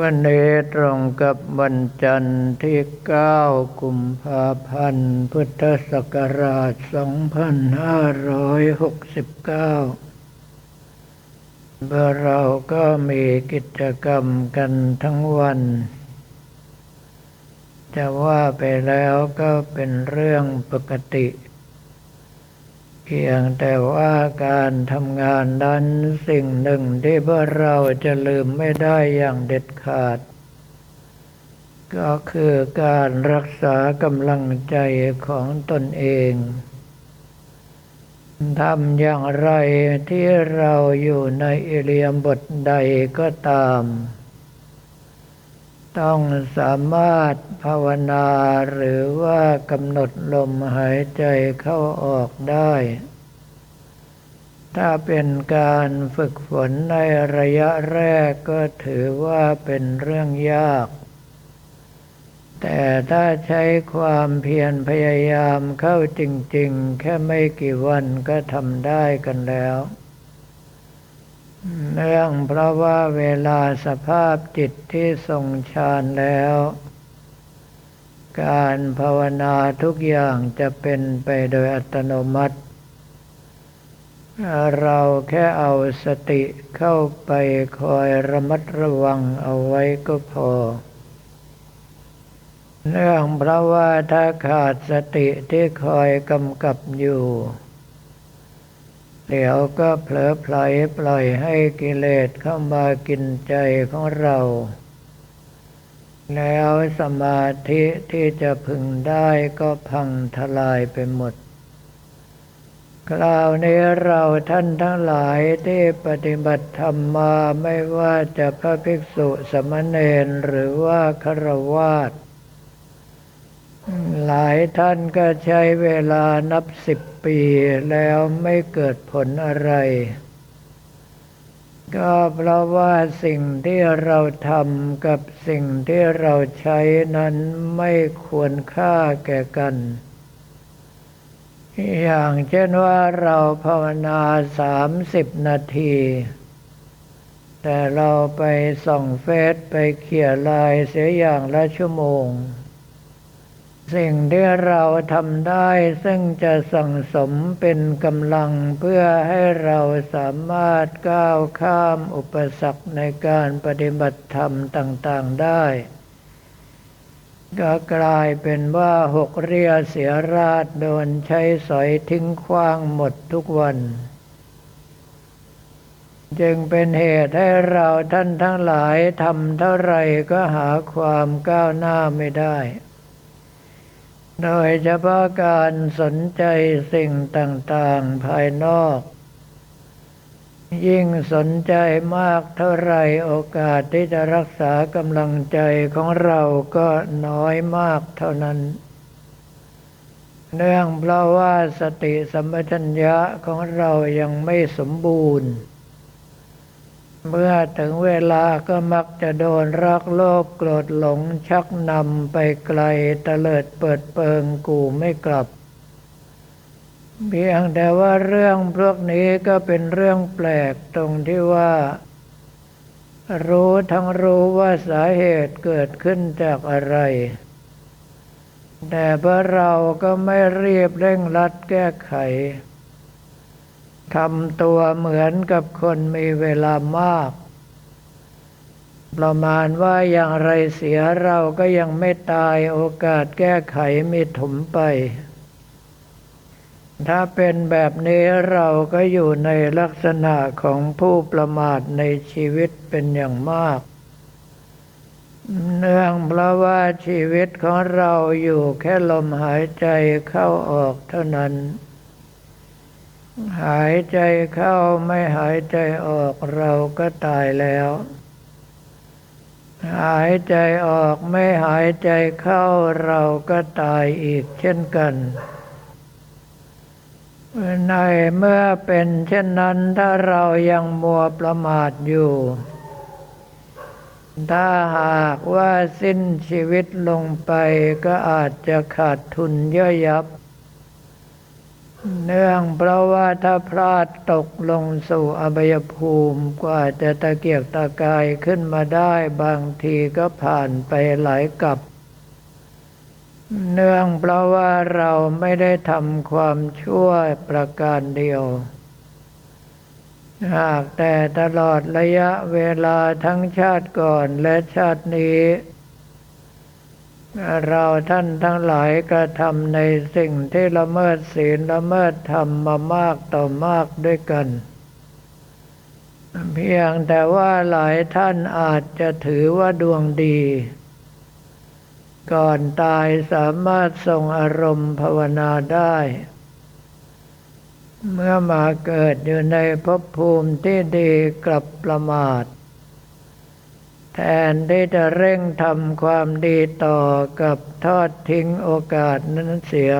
วันนี้ตรงกับวันจันทร์ที่ 9 กุมภาพันธ์ พุทธศักราช 2569 เมื่อเราก็มีกิจกรรมกันทั้งวัน จะว่าไปแล้วก็เป็นเรื่องปกติ เพียงแต่ว่าการทำงานนั้นสิ่งหนึ่งที่พวกเราจะลืมไม่ได้อย่างเด็ดขาด ก็คือการรักษากำลังใจของตนเองทำอย่างไรที่เราอยู่ในอิเลียมบทใดก็ตาม ต้องสามารถภาวนาหรือว่ากำหนดลมหายใจเข้าออกได้ ถ้าเป็นการฝึกฝนในระยะแรกก็ถือว่าเป็นเรื่องยาก แต่ถ้าใช้ความเพียรพยายามเข้าจริง ๆ แค่ไม่กี่วันก็ทำได้กันแล้ว เนื่องเพราะว่าเวลาสภาพจิตที่ทรงฌานแล้ว การภาวนาทุกอย่างจะเป็นไปโดยอัตโนมัติ เราแค่เอาสติเข้าไปคอยระมัดระวังเอาไว้ก็พอ เนื่องเพราะว่าถ้าขาดสติที่คอยกำกับอยู่ เดี๋ยวก็เผลอไผลปล่อยให้กิเลสเข้ามากินใจของเรา แล้วสมาธิที่จะพึงได้ก็พังทลายไปหมดคราวนี้เราท่านทั้งหลายที่ปฏิบัติธรรมมาไม่ว่าจะพระภิกษุสมณเณรหรือว่าครวาส หลายท่านก็ใช้เวลานับสิบปีแล้วไม่เกิดผลอะไร ก็เพราะว่าสิ่งที่เราทำกับสิ่งที่เราใช้นั้นไม่ควรค่าแก่กัน อย่างเช่นว่าเราภาวนาสามสิบนาทีแต่เราไปส่องเฟซไปเขี่ยลายเสียอย่างละชั่วโมง สิ่งที่เราทำได้ซึ่งจะสั่งสมเป็นกำลังเพื่อให้เราสามารถก้าวข้ามอุปสรรคในการปฏิบัติธรรมต่างๆได้ ก็กลายเป็นว่าหกเรียเสียราดโดนใช้สอยทิ้งคว้างหมดทุกวันจึงเป็นเหตุให้เราท่านทั้งหลายทำเท่าไรก็หาความก้าวหน้าไม่ได้ โดยเฉพาะการสนใจสิ่งต่างๆภายนอก ยิ่งสนใจมากเท่าไรโอกาสที่จะรักษากำลังใจของเราก็น้อยมากเท่านั้น เนื่องเพราะว่าสติสัมปชัญญะของเรายังไม่สมบูรณ์ เมื่อถึงเวลาก็มักจะโดนรักโลภโกรธหลงชักนำไปไกลตะเลิดเปิดเปิงกูไม่กลับเพียงแต่ว่าเรื่องพวกนี้ก็เป็นเรื่องแปลกตรงที่ว่า รู้ทั้งรู้ว่าสาเหตุเกิดขึ้นจากอะไร แต่พวกเราก็ไม่รีบเร่งรัดแก้ไข ทำตัวเหมือนกับคนมีเวลามาก ประมาณว่าอย่างไรเสียเราก็ยังไม่ตายโอกาสแก้ไขมีถมไป ถ้าเป็นแบบนี้เราก็อยู่ในลักษณะของผู้ประมาทในชีวิตเป็นอย่างมาก เนื่องเพราะว่าชีวิตของเราอยู่แค่ลมหายใจเข้าออกเท่านั้น หายใจเข้าไม่หายใจออกเราก็ตายแล้ว หายใจออกไม่หายใจเข้าเราก็ตายอีกเช่นกันในเมื่อเป็นเช่นนั้นถ้าเรายังมัวประมาทอยู่ ถ้าหากว่าสิ้นชีวิตลงไปก็อาจจะขาดทุนเยอะยับ เนื่องเพราะว่าถ้าพลาดตกลงสู่อบายภูมิกว่าจะตะเกียกตะกายขึ้นมาได้บางทีก็ผ่านไปหลายกับ เนื่องเพราะว่าเราไม่ได้ทำความชั่วประการเดียว หากแต่ตลอดระยะเวลาทั้งชาติก่อนและชาตินี้ เราท่านทั้งหลายกระทำในสิ่งที่ละเมิดศีลละเมิดธรรมมามากต่อมากด้วยกัน เพียงแต่ว่าหลายท่านอาจจะถือว่าดวงดี ก่อนตายสามารถทรงอารมณ์ภาวนาได้ เมื่อมาเกิดอยู่ในภพภูมิที่ดีกลับประมาท แทนที่จะเร่งทำความดีต่อกับทอดทิ้งโอกาสนั้นเสีย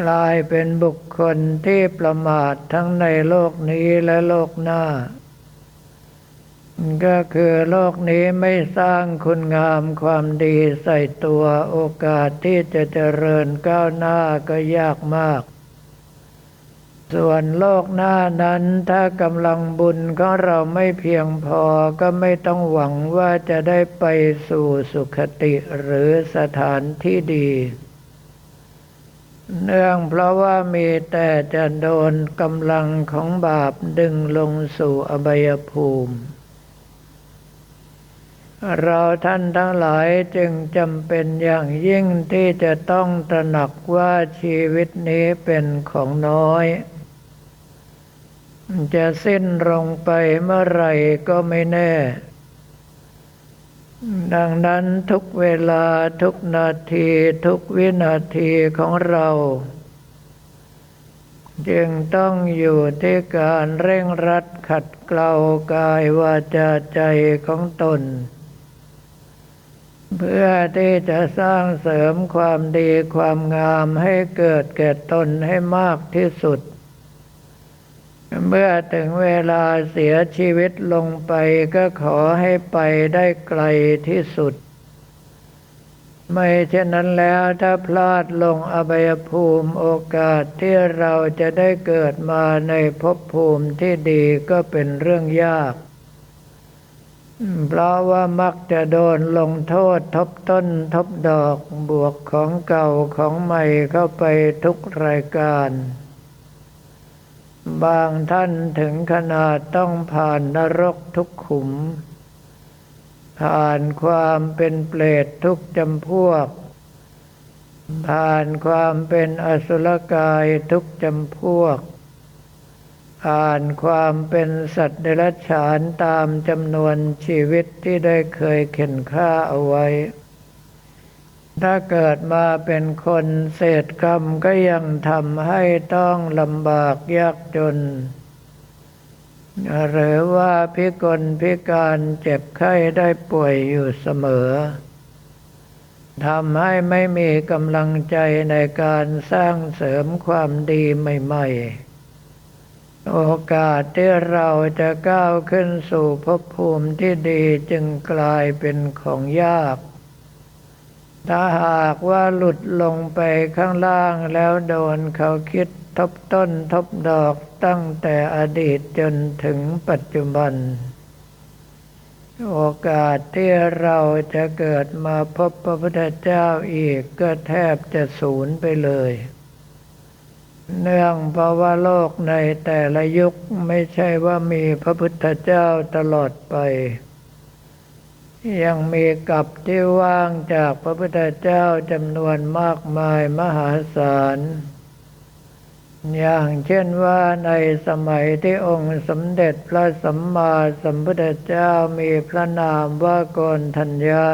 กลายเป็นบุคคลที่ประมาททั้งในโลกนี้และโลกหน้า ก็คือโลกนี้ไม่สร้างคุณงามความดีใส่ตัวโอกาสที่จะเจริญก้าวหน้าก็ยากมาก ส่วนโลกหน้านั้นถ้ากำลังบุญของเราไม่เพียงพอก็ไม่ต้องหวังว่าจะได้ไปสู่สุขติหรือสถานที่ดี เนื่องเพราะว่ามีแต่จะโดนกำลังของบาปดึงลงสู่อบายภูมิเราท่านทั้งหลายจึงจำเป็นอย่างยิ่งที่จะต้องตระหนักว่าชีวิตนี้เป็นของน้อย จะสิ้นลงไปเมื่อไรก็ไม่แน่ ดังนั้นทุกเวลาทุกนาทีทุกวินาทีของเรา จึงต้องอยู่ที่การเร่งรัดขัดเกลากายวาจาใจของตน เพื่อที่จะสร้างเสริมความดีความงามให้เกิดแก่ตนให้มากที่สุด เมื่อถึงเวลาเสียชีวิตลงไปก็ขอให้ไปได้ไกลที่สุด ไม่เช่นนั้นแล้วถ้าพลาดลงอบายภูมิโอกาสที่เราจะได้เกิดมาในภพภูมิที่ดีก็เป็นเรื่องยาก เพราะว่ามักจะโดนลงโทษทบต้นทบดอกบวกของเก่าของใหม่เข้าไปทุกรายการ บางท่านถึงขนาดต้องผ่านนรกทุกขุม ผ่านความเป็นเปรตทุกจำพวก ผ่านความเป็นอสุรกายทุกจำพวก ผ่านความเป็นสัตว์เดรัจฉานตามจำนวนชีวิตที่ได้เคยเข็นฆ่าเอาไว้ ถ้าเกิดมาเป็นคนเศษกรรมก็ยังทำให้ต้องลำบากยากจน หรือว่าพิกลพิการเจ็บไข้ได้ป่วยอยู่เสมอทำให้ไม่มีกำลังใจในการสร้างเสริมความดีใหม่ ๆ โอกาสที่เราจะก้าวขึ้นสู่ภพภูมิที่ดีจึงกลายเป็นของยาก ถ้าหากว่าหลุดลงไปข้างล่างแล้วโดนเขาคิดทบต้นทบดอกตั้งแต่อดีตจนถึงปัจจุบัน โอกาสที่เราจะเกิดมาพบพระพุทธเจ้าอีกก็แทบจะสูญไปเลย เนื่องเพราะว่าโลกในแต่ละยุคไม่ใช่ว่ามีพระพุทธเจ้าตลอดไป ยังมีกับที่ว่างจากพระพุทธเจ้าจำนวนมากมายมหาศาล อย่างเช่นว่าในสมัยที่องค์สมเด็จพระสัมมาสัมพุทธเจ้ามีพระนามว่าโกนทัญญา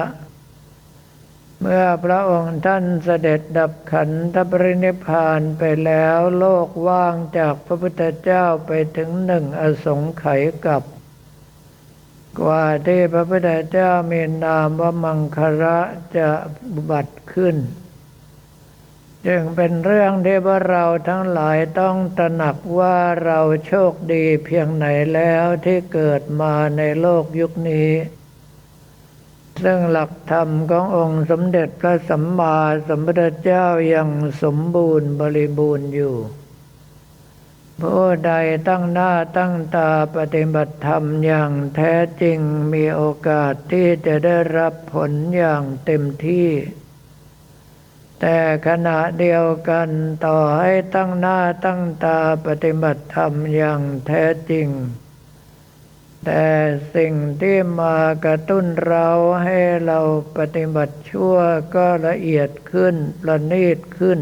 เมื่อพระองค์ท่านเสด็จดับขันธปรินิพานไปแล้วโลกว่างจากพระพุทธเจ้าไปถึงหนึ่งอสงไขยกับ กว่าที่พระพุทธเจ้ามีนามว่ามังคระจะบัตรขึ้น จึงเป็นเรื่องที่ว่าเราทั้งหลายต้องตระหนักว่าเราโชคดีเพียงไหนแล้วที่เกิดมาในโลกยุคนี้ซึ่งหลักธรรมขององค์สมเด็จพระสัมมาสัมพุทธเจ้ายังสมบูรณ์บริบูรณ์อยู่ ผู้ใดตั้งหน้าตั้งตาปฏิบัติธรรมอย่างแท้จริงมีโอกาสที่จะได้รับผลอย่างเต็มที่ แต่ขณะเดียวกันต่อให้ตั้งหน้าตั้งตาปฏิบัติธรรมอย่างแท้จริง แต่สิ่งที่มากระตุ้นเราให้เราปฏิบัติชั่วก็ละเอียดขึ้นประณีตขึ้น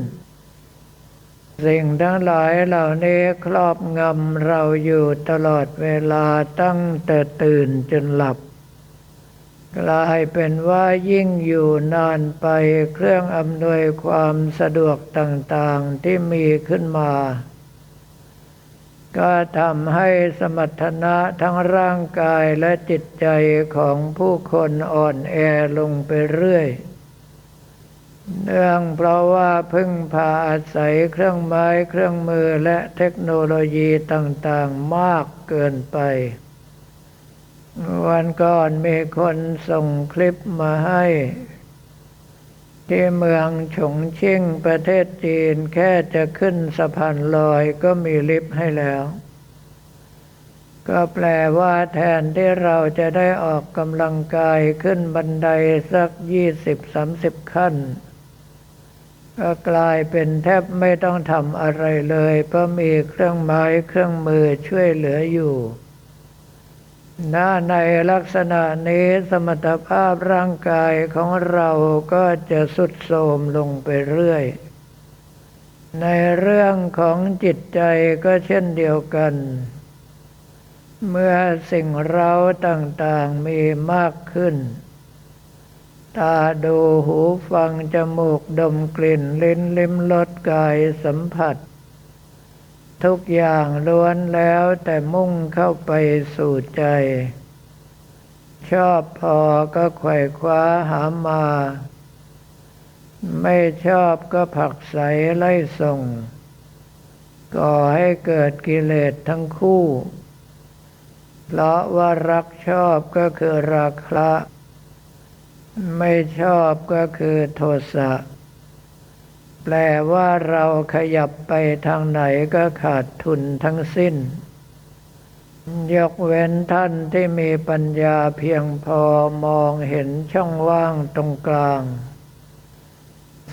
สิ่งทั้งหลายเหล่านี้ครอบงำเราอยู่ตลอดเวลาตั้งแต่ตื่นจนหลับ กลายเป็นว่ายิ่งอยู่นานไปเครื่องอำนวยความสะดวกต่างๆที่มีขึ้นมา ก็ทำให้สมรรถนะทั้งร่างกายและจิตใจของผู้คนอ่อนแอลงไปเรื่อย เนื่องเพราะว่าพึ่งพาอาศัยเครื่องไม้เครื่องมือและเทคโนโลยีต่างๆมากเกินไป วันก่อนมีคนส่งคลิปมาให้ ที่เมืองฉงชิ่งประเทศจีนแค่จะขึ้นสะพานลอยก็มีลิฟต์ให้แล้ว ก็แปลว่าแทนที่เราจะได้ออกกำลังกายขึ้นบันไดสักยี่สิบสามสิบขั้น ก็กลายเป็นแทบไม่ต้องทำอะไรเลยเพราะมีเครื่องไม้เครื่องมือช่วยเหลืออยู่น้าในลักษณะนี้สมรรถภาพร่างกายของเราก็จะสุดโทรมลงไปเรื่อย ในเรื่องของจิตใจก็เช่นเดียวกัน เมื่อสิ่งเราต่างๆมีมากขึ้น ตาดูหูฟัง จมูกดมกลิ่นลิ้นลิ้มรสกายสัมผัส ทุกอย่างล้วนแล้วแต่มุ่งเข้าไปสู่ใจ ชอบพอก็ไขว่คว้าหามา ไม่ชอบก็ผักใสไล่ส่ง ก่อให้เกิดกิเลสทั้งคู่ เพราะว่ารักชอบก็คือราคะ ไม่ชอบก็คือโทสะ แปลว่าเราขยับไปทางไหนก็ขาดทุนทั้งสิ้น ยกเว้นท่านที่มีปัญญาเพียงพอมองเห็นช่องว่างตรงกลาง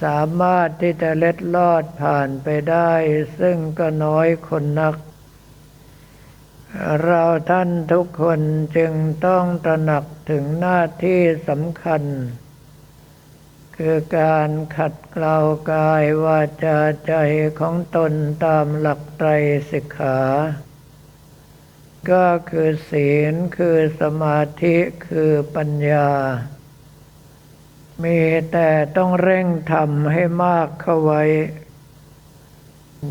สามารถที่จะเล็ดลอดผ่านไปได้ ซึ่งก็น้อยคนนัก เราท่านทุกคนจึงต้องตระหนักถึงหน้าที่สำคัญ คือการขัดเกลากายวาจาใจของตนตามหลักไตรสิกขา ก็คือศีลคือสมาธิคือปัญญา มีแต่ต้องเร่งทำให้มากเข้าไว้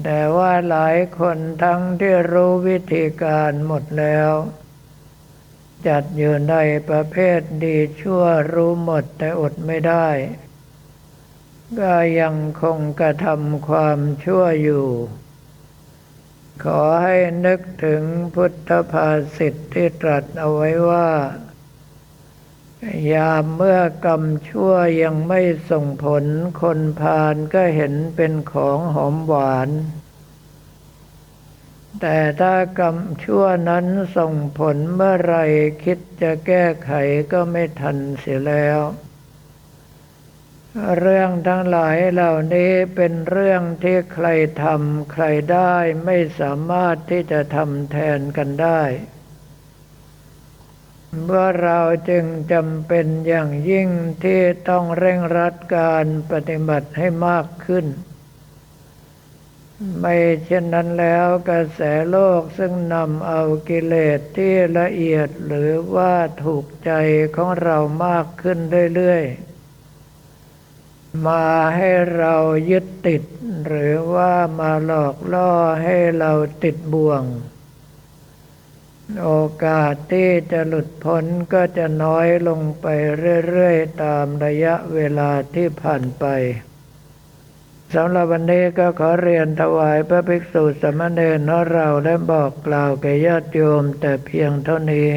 แต่ว่าหลายคนทั้งที่รู้วิธีการหมดแล้ว จัดอยู่ในประเภทดีชั่วรู้หมดแต่อดไม่ได้ ก็ยังคงกระทำความชั่วอยู่ ขอให้นึกถึงพุทธภาษิตที่ตรัสเอาไว้ว่า ยามเมื่อกรรมชั่วยังไม่ส่งผลคนพาลก็เห็นเป็นของหอมหวาน แต่ถ้ากรรมชั่วนั้นส่งผลเมื่อไรคิดจะแก้ไขก็ไม่ทันเสียแล้ว เรื่องทั้งหลายเหล่านี้เป็นเรื่องที่ใครทำใครได้ไม่สามารถที่จะทำแทนกันได้ เมื่อเราจึงจำเป็นอย่างยิ่งที่ต้องเร่งรัดการปฏิบัติให้มากขึ้น ไม่เช่นนั้นแล้วกระแสโลกซึ่งนำเอากิเลสที่ละเอียดหรือว่าถูกใจของเรามากขึ้นเรื่อยๆ มาให้เรายึดติด หรือว่ามาหลอกล่อให้เราติดบ่วง โอกาสที่จะหลุดพ้นก็จะน้อยลงไปเรื่อยๆ ตามระยะเวลาที่ผ่านไปสำหรับวันนี้ก็ขอเรียนถวายพระภิกษุสมณเณรเราและบอกกล่าวแก่ญาติโยมแต่เพียงเท่านี้